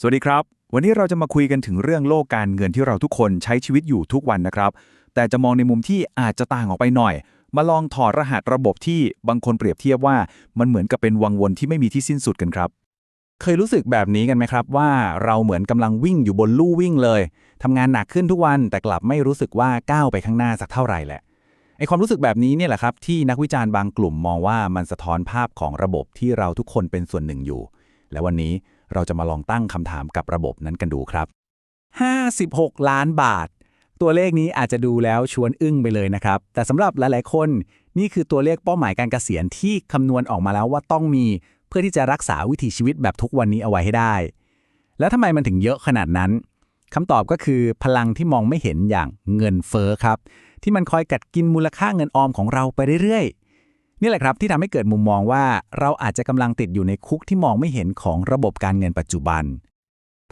สวัสดีครับ วันนี้เราจะมาคุยกันถึงเรื่องโลกการเงินที่เราทุกคนใช้ชีวิตอยู่ทุกวันนะครับ แต่จะมองในมุมที่อาจจะต่างออกไปหน่อย มาลองถอดรหัสระบบที่บางคนเปรียบเทียบว่ามันเหมือนกับเป็นวังวนที่ไม่มีที่สิ้นสุดกันครับ เคยรู้สึกแบบนี้กันไหมครับ ว่าเราเหมือนกำลังวิ่งอยู่บนลู่วิ่งเลยทำงานหนักขึ้นทุกวันแต่กลับไม่รู้สึกว่าก้าวไปข้างหน้าสักเท่าไหร่แหละไอความรู้สึกแบบนี้เนี่ยแหละครับที่นักวิจารณ์บางกลุ่มมองว่ามันสะท้อนภาพของระบบที่เราทุกคนเป็นส่วนหนึ่งอยู่ และวันนี้ เราจะมาลองตั้งคำถามกับระบบนั้นกันดูครับ 56 ล้านบาท ตัวเลขนี้อาจจะดูแล้วชวนอึ้งไปเลยนะครับ แต่สำหรับหลาย ๆ คน นี่คือตัวเลขเป้าหมายการเกษียณที่คำนวณออกมาแล้วว่าต้องมี เพื่อที่จะรักษาวิถีชีวิตแบบทุกวันนี้เอาไว้ให้ได้ แล้วทำไมมันถึงเยอะขนาดนั้นคำตอบก็คือพลังที่มองไม่เห็นอย่างเงินเฟ้อครับ ที่มันคอยกัดกินมูลค่าเงินออมของเราไปเรื่อยๆ นี่แหละครับที่ทำให้เกิดมุมมองว่าเราอาจจะกำลังติดอยู่ในคุกที่มองไม่เห็นของระบบการเงินปัจจุบัน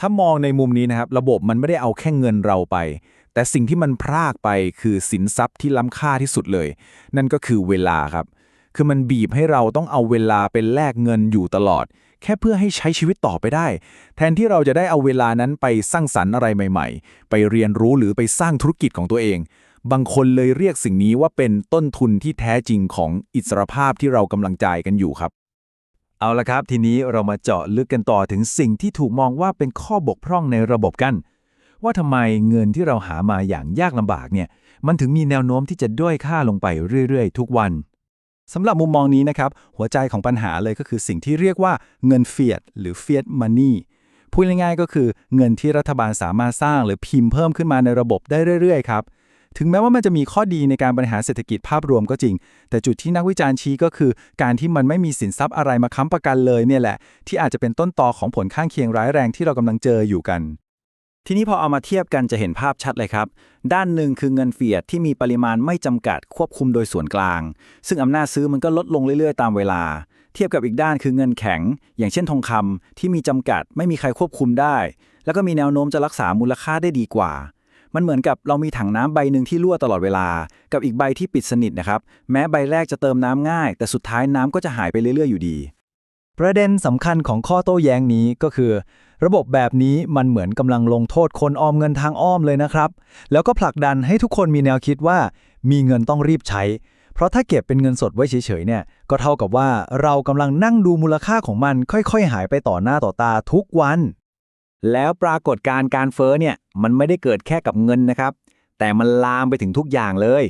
ถ้ามองในมุมนี้นะครับ ระบบมันไม่ได้เอาแค่เงินเราไป แต่สิ่งที่มันพรากไปคือสินทรัพย์ที่ล้ำค่าที่สุดเลย นั่นก็คือเวลาครับ คือมันบีบให้เราต้องเอาเวลาเป็นแลกเงินอยู่ตลอด แค่เพื่อให้ใช้ชีวิตต่อไปได้ แทนที่เราจะได้เอาเวลานั้นไปสร้างสรรค์อะไรใหม่ ๆ ไปเรียนรู้หรือไปสร้างธุรกิจของตัวเอง บางคนเลยเรียกสิ่งนี้ว่าเป็นต้นทุนที่แท้จริงของอิสรภาพที่เรากำลังจ่ายกันอยู่ครับ เอาละครับ ทีนี้เรามาเจาะลึกกันต่อถึงสิ่งที่ถูกมองว่าเป็นข้อบกพร่องในระบบกัน ว่าทำไมเงินที่เราหามาอย่างยากลำบากเนี่ย มันถึงมีแนวโน้มที่จะด้อยค่าลงไปเรื่อยๆ ทุกวันสำหรับมุมมองนี้นะครับ หัวใจของปัญหาเลยก็คือสิ่งที่เรียกว่าเงินเฟียดหรือ fiat money พูดง่ายๆก็คือเงินที่รัฐบาลสามารถสร้างหรือพิมพ์เพิ่มขึ้นมาในระบบได้เรื่อยๆครับ ถึงแม้ว่ามันจะมีข้อดีในการบริหารเศรษฐกิจภาพรวมก็จริง แต่จุดที่นักวิจารณ์ชี้ก็คือ การที่มันไม่มีสินทรัพย์อะไรมาค้ำประกันเลยเนี่ยแหละ ที่อาจจะเป็นต้นตอของผลข้างเคียงร้ายแรงที่เรากำลังเจออยู่กัน ทีนี้พอเอามาเทียบกันจะเห็นภาพชัดเลยครับ ด้านหนึ่งคือเงินเฟียดที่มีปริมาณไม่จำกัดควบคุมโดยส่วนกลาง ซึ่งอำนาจซื้อมันก็ลดลงเรื่อยๆ ตามเวลา เทียบกับอีกด้านคือเงินแข็ง อย่างเช่นทองคำที่มีจำกัด ไม่มีใครควบคุมได้ แล้วก็มีแนวโน้มจะรักษามูลค่าได้ดีกว่า มันเหมือนกับเรามีถังน้ำใบหนึ่งที่รั่วตลอดเวลา กับอีกใบที่ปิดสนิทนะครับ แม้ใบแรกจะเติมน้ำง่าย แต่สุดท้ายน้ำก็จะหายไปเรื่อยๆอยู่ดี ประเด็นสำคัญของข้อโต้แย้งนี้ก็คือ ระบบแบบนี้มันเหมือนกำลังลงโทษคนออมเงินทางอ้อมเลยนะครับ แล้วก็ผลักดันให้ทุกคนมีแนวคิดว่า มีเงินต้องรีบใช้ เพราะถ้าเก็บเป็นเงินสดไว้เฉยๆเนี่ย ก็เท่ากับว่าเรากำลังนั่งดูมูลค่าของมันค่อย ๆ หายไปต่อหน้าต่อตาทุกวัน แล้วปรากฏการ์การเฟ้อเนี่ยมันไม่ได้เกิดแค่กับเงินนะครับ แต่มันลามไปถึงทุกอย่างเลย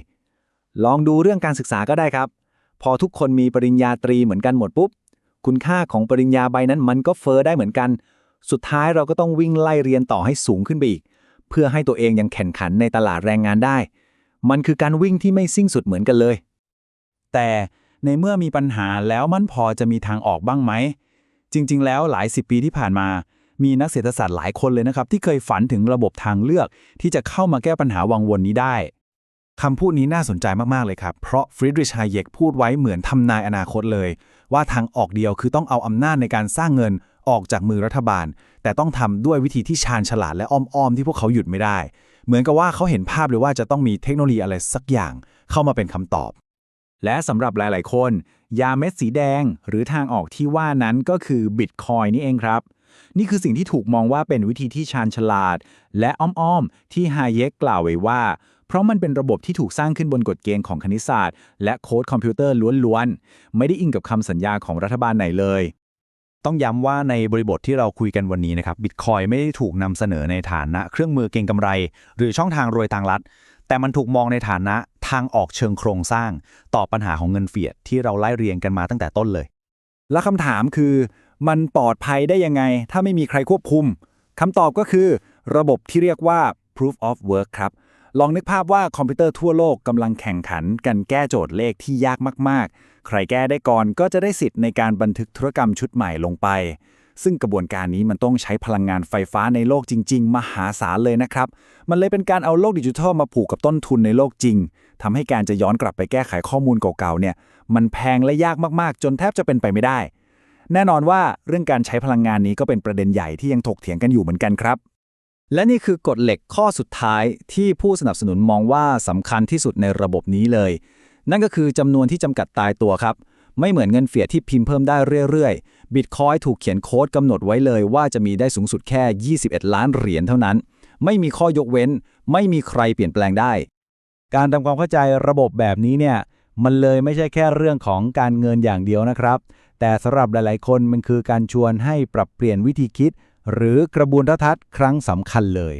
ลองดูเรื่องการศึกษาก็ได้ครับ พอทุกคนมีปริญญาตรีเหมือนกันหมดปุ๊บ คุณค่าของปริญญาใบนั้นมันก็เฟอ้อได้เหมือนกัน สุดท้ายเราก็ต้องวิ่งไล่เรียนต่อให้สูงขึ้นไปอีก เพื่อให้ตัวเองยังแข่งขันในตลาดแรงงานได้ มันคือการวิ่งที่ไม่สิ้นสุดเหมือนกันเลย แต่ในเมื่อมีปัญหาแล้วมันพอจะมีทางออกบ้างไหม จริง ๆ แล้วหลายสิบปีที่ผ่านมา มีนักเศรษฐศาสตร์หลายคนเลยนะครับ ที่เคยฝันถึงระบบทางเลือก ที่จะเข้ามาแก้ปัญหาวังวนนี้ได้คำพูดนี้น่าสนใจมากๆเลยครับ เพราะฟริดริชไฮเยกพูดไว้เหมือนทำนายอนาคตเลย ว่าทางออกเดียวคือต้องเอาอำนาจในการสร้างเงินออกจากมือรัฐบาล แต่ต้องทำด้วยวิธีที่ชาญฉลาดและอ้อมๆที่พวกเขาหยุดไม่ได้ เหมือนกับว่าเขาเห็นภาพเลยว่าจะต้องมีเทคโนโลยีอะไรสักอย่าง เข้ามาเป็นคำตอบ และสำหรับหลาย ๆ คน ยาเม็ดสีแดง หรือทางออกที่ว่านั้นก็คือบิตคอยนี่เองครับ นี่คือสิ่งที่ถูกมองว่าเป็นวิธีที่ชาญฉลาด และอ้อมๆ ที่ไฮเยกกล่าวไว้ว่า เพราะมันเป็นระบบที่ถูกสร้างขึ้นบนกฎเกณฑ์ของคณิตศาสตร์ และโค้ดคอมพิวเตอร์ล้วนๆ ไม่ได้อิงกับคำสัญญาของรัฐบาลไหนเลย ต้องย้ำว่าในบริบทที่เราคุยกันวันนี้นะครับบิตคอยไม่ได้ถูกนำเสนอในฐานะเครื่องมือเก็งกำไร หรือช่องทางรวยทางลัดแต่มันถูกมองในฐานะทางออกเชิงโครงสร้าง ต่อปัญหาของเงินเฟียดที่เราไล่เรียงกันมาตั้งแต่ต้นเลย และคำถามคือ มันปลอดภัยได้ยังไง ถ้าไม่มีใครควบคุมคำตอบก็คือระบบที่เรียกว่า proof of work ครับ ลองนึกภาพว่าคอมพิวเตอร์ทั่วโลกกำลังแข่งขันกันแก้โจทย์เลขที่ยากมาก ๆ ใครแก้ได้ก่อนก็จะได้สิทธิ์ในการบันทึกธุรกรรมชุดใหม่ลงไป ซึ่งกระบวนการนี้มันต้องใช้พลังงานไฟฟ้าในโลกจริง ๆ มหาศาลเลยนะครับ มันเลยเป็นการเอาโลกดิจิทัลมาผูกกับต้นทุนในโลกจริงทำให้การจะย้อนกลับไปแก้ไขข้อมูลเก่าๆเนี่ย มันแพงและยากมากๆ จนแทบจะเป็นไปไม่ได้ แน่นอนว่าเรื่องการใช้พลังงานนี้ก็เป็นประเด็นใหญ่ที่ยังถกเถียงกันอยู่เหมือนกันครับ และนี่คือกฎเหล็กข้อสุดท้ายที่ผู้สนับสนุนมองว่าสำคัญที่สุดในระบบนี้เลย นั่นก็คือจำนวนที่จำกัดตายตัวครับ ไม่เหมือนเงินเฟียดที่พิมพ์เพิ่มได้เรื่อย Bitcoin ถูกเขียนโค้ดกำหนดไว้เลย ว่าจะมีได้สูงสุดแค่ 21 ล้านเหรียญเท่านั้น ไม่มีข้อยกเว้น ไม่มีใครเปลี่ยนแปลงได้ การทำความเข้าใจระบบแบบนี้เนี่ยมันเลยไม่ใช่แค่เรื่องของการเงินอย่างเดียวนะครับ แต่สำหรับหลาย ๆ คนมันคือการชวนให้ปรับเปลี่ยนวิธีคิด หรือกระบวนทัศน์ครั้งสำคัญเลย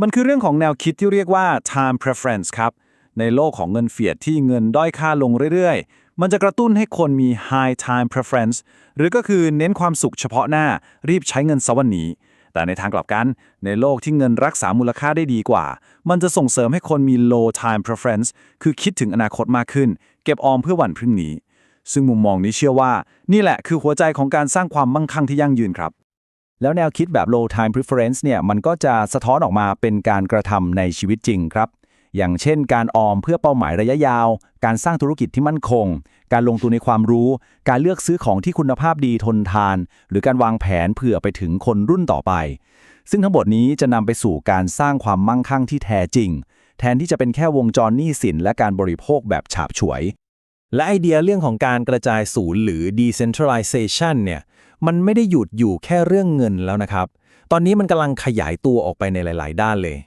มันคือเรื่องของแนวคิดที่เรียกว่า time preference ครับ ในโลกของเงินเฟียดที่เงินด้อยค่าลงเรื่อย ๆ มันจะกระตุ้นให้คนมี high time preference หรือก็คือเน้นความสุขเฉพาะหน้า รีบใช้เงินสวันนี้แต่ในทางกลับกัน ในโลกที่เงินรักษามูลค่าได้ดีกว่า มันจะส่งเสริมให้คนมี low time preference คือคิดถึงอนาคตมากขึ้น เก็บออมเพื่อวันพรุ่งนี้ ซึ่งมุมมองนี้เชื่อว่า นี่แหละคือหัวใจของการสร้างความมั่งคั่งที่ยั่งยืนครับ แล้วแนวคิดแบบ low time preference เนี่ยมันก็จะสะท้อนออกมาเป็นการกระทำในชีวิตจริงครับ อย่างเช่น การออมเพื่อเป้าหมายระยะยาว การสร้างธุรกิจที่มั่นคง การลงทุนในความรู้ การเลือกซื้อของที่คุณภาพดีทนทาน หรือการวางแผนเผื่อไปถึงคนรุ่นต่อไป ซึ่งทั้งหมดนี้จะนำไปสู่การสร้างความมั่งคั่งที่แท้จริง แทนที่จะเป็นแค่วงจรหนี้สินและการบริโภคแบบฉาบฉวย และไอเดียเรื่องของการกระจายศูนย์หรือ decentralization เนี่ยมันไม่ได้หยุดอยู่แค่เรื่องเงินแล้วนะครับ ตอนนี้มันกำลังขยายตัวออกไปในหลาย ๆ ด้านเลย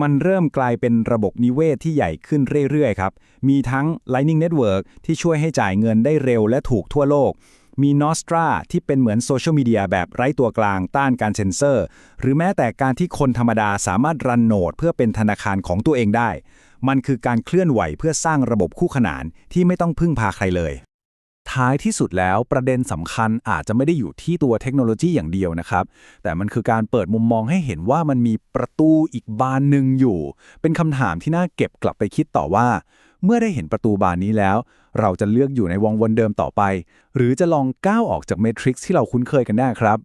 มันเริ่มกลายเป็นระบบนิเวศที่ใหญ่ขึ้นเรื่อย ๆ ครับ มีทั้ง Lightning Network ที่ช่วยให้จ่ายเงินได้เร็วและถูกทั่วโลก มี Nostra ที่เป็นเหมือนโซเชียลมีเดียแบบไร้ตัวกลางต้านการเซ็นเซอร์ หรือแม้แต่การที่คนธรรมดาสามารถรันโนดเพื่อเป็นธนาคารของตัวเองได้ มันคือการเคลื่อนไหวเพื่อสร้างระบบคู่ขนานที่ไม่ต้องพึ่งพาใครเลย ท้ายที่สุดแล้วประเด็นสำคัญอาจจะไม่ได้อยู่ที่ตัวเทคโนโลยีอย่างเดียวนะครับ แต่มันคือการเปิดมุมมองให้เห็นว่ามันมีประตูอีกบานหนึ่งอยู่ เป็นคำถามที่น่าเก็บกลับไปคิดต่อว่า เมื่อได้เห็นประตูบานนี้แล้ว เราจะเลือกอยู่ในวงวนเดิมต่อไป หรือจะลองก้าวออกจากเมทริกซ์ที่เราคุ้นเคยกันแน่ครับ